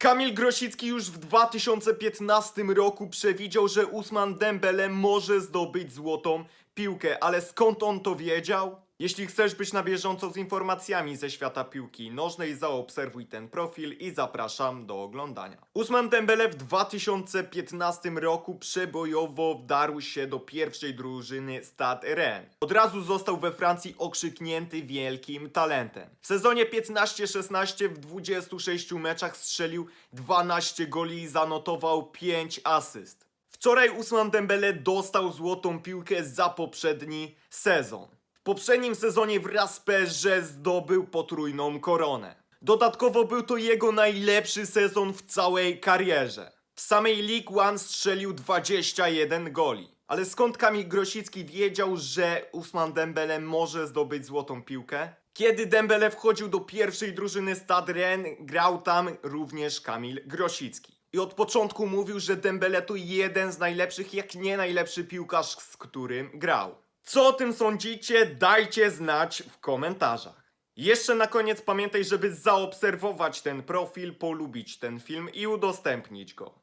Kamil Grosicki już w 2015 roku przewidział, że Usman Dembele może zdobyć złotą piłkę, ale skąd on to wiedział? Jeśli chcesz być na bieżąco z informacjami ze świata piłki nożnej, zaobserwuj ten profil i zapraszam do oglądania. Usman Dembele w 2015 roku przebojowo wdarł się do pierwszej drużyny Stade Rennes. Od razu został we Francji okrzyknięty wielkim talentem. W sezonie 15-16 w 26 meczach strzelił 12 goli i zanotował 5 asyst. Wczoraj Usman Dembele dostał złotą piłkę za poprzedni sezon. W poprzednim sezonie wraz z zdobył potrójną koronę. Dodatkowo był to jego najlepszy sezon w całej karierze. W samej League One strzelił 21 goli. Ale skąd Kamil Grosicki wiedział, że Usman Dembele może zdobyć złotą piłkę? Kiedy Dembele wchodził do pierwszej drużyny Stade Rennes, grał tam również Kamil Grosicki. I od początku mówił, że Dembele to jeden z najlepszych, jak nie najlepszy piłkarz, z którym grał. Co o tym sądzicie? Dajcie znać w komentarzach. Jeszcze na koniec pamiętaj, żeby zaobserwować ten profil, polubić ten film i udostępnić go.